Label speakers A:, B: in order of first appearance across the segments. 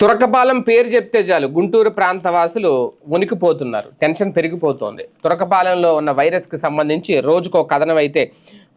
A: తురకపాలెం పేరు చెప్తే చాలు. గుంటూరు ప్రాంత వాసులు వణికిపోతున్నారు. టెన్షన్ పెరిగిపోతోంది. తురకపాలెంలో ఉన్న వైరస్కి సంబంధించి రోజుకో కథనం అయితే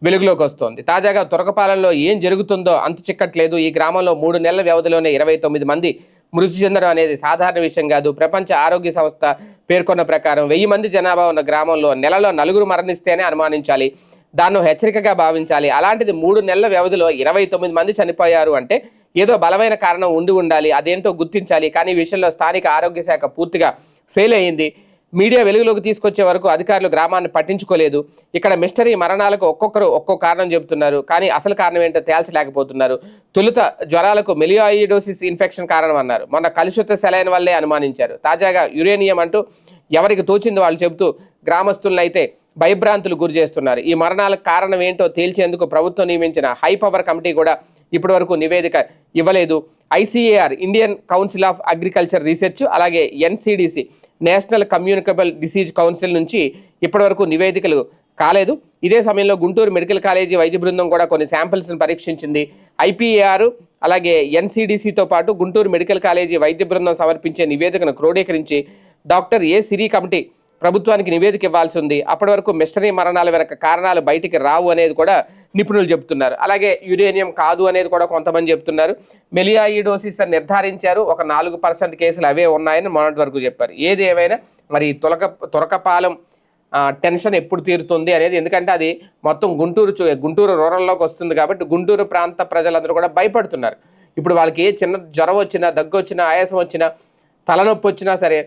A: వెలుగులోకి వస్తోంది. తాజాగా తురకపాలెంలో ఏం జరుగుతుందో అంతు చిక్కట్లేదు. ఈ గ్రామంలో మూడు నెలల వ్యవధిలోనే ఇరవై తొమ్మిది మంది మృతి చెందడం అనేది సాధారణ విషయం కాదు. ప్రపంచ ఆరోగ్య సంస్థ పేర్కొన్న ప్రకారం వెయ్యి మంది జనాభా ఉన్న గ్రామంలో నెలలో నలుగురు మరణిస్తేనే అనుమానించాలి. దాన్ని హెచ్చరికగా భావించాలి. అలాంటిది మూడు నెలల వ్యవధిలో ఇరవై తొమ్మిది మంది చనిపోయారు అంటే ఏదో బలమైన కారణం ఉండి ఉండాలి అదేంటో గుర్తించాలి. కానీ ఈ విషయంలో స్థానిక ఆరోగ్య శాఖ పూర్తిగా ఫెయిల్ అయ్యింది. మీడియా వెలుగులోకి తీసుకొచ్చే వరకు అధికారులు గ్రామాన్ని పట్టించుకోలేదు. ఇక్కడ మిస్టరీ మరణాలకు ఒక్కొక్కరు ఒక్కో కారణం చెబుతున్నారు. కానీ అసలు కారణం ఏంటో తేల్చలేకపోతున్నారు. తొలుత జ్వరాలకు మెలియాయిడోసిస్ ఇన్ఫెక్షన్ కారణం అన్నారు మొన్న కలుషిత సెలైన్ వల్లే అనుమానించారు. తాజాగా యురేనియం అంటూ ఎవరికి తోచింది వాళ్ళు చెబుతూ గ్రామస్తులనైతే భయభ్రాంతులు గురి చేస్తున్నారు. ఈ మరణాలకు కారణం ఏంటో తేల్చేందుకు ప్రభుత్వం నియమించిన హై పవర్ కమిటీ కూడా ఇప్పటి వరకు నివేదిక ఇవ్వలేదు. ICAR Indian council of agriculture research అలాగే NCDC national communicable disease council నుంచి ఇప్పటివరకు నివేదికలు కాలేదు. ఇదే సమయంలో గుంటూరు మెడికల్ కాలేజీ వైద్య బృందం కూడా కొన్ని శాంపిల్స్ను పరీక్షించింది. ఐపీఏఆర్ అలాగే ఎన్సీడీసీతో పాటు గుంటూరు మెడికల్ కాలేజీ వైద్య బృందం సమర్పించే నివేదికను క్రోడీకరించి డాక్టర్ ఏ సిరి కమిటీ ప్రభుత్వానికి నివేదిక ఇవ్వాల్సి ఉంది. అప్పటి వరకు మిస్టరీ మరణాల వెనక కారణాలు బయటికి రావు అనేది కూడా నిపుణులు చెబుతున్నారు. అలాగే యురేనియం కాదు అనేది కూడా కొంతమంది చెప్తున్నారు మెలియాయిడోసిస్ అని నిర్ధారించారు. ఒక నాలుగు పర్సెంట్ కేసులు అవే ఉన్నాయని మొన్నటి వరకు చెప్పారు. ఏది ఏమైనా మరి తొలక తొరకపాలెం టెన్షన్ ఎప్పుడు తీరుతుంది అనేది ఎందుకంటే అది మొత్తం గుంటూరు చూ గుంటూరు రూరల్లోకి వస్తుంది కాబట్టి గుంటూరు ప్రాంత ప్రజలందరూ కూడా భయపడుతున్నారు. ఇప్పుడు వాళ్ళకి ఏ చిన్న జ్వరం వచ్చినా దగ్గు వచ్చినా ఆయాసం వచ్చినా తలనొప్పి వచ్చినా సరే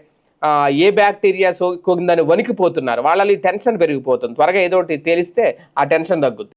A: ఏ బ్యాక్టీరియా సోకిందని వణికిపోతున్నారు. వాళ్ళని టెన్షన్ పెరిగిపోతుంది. త్వరగా ఏదో ఒకటి తేలిస్తే ఆ టెన్షన్ తగ్గుద్ది.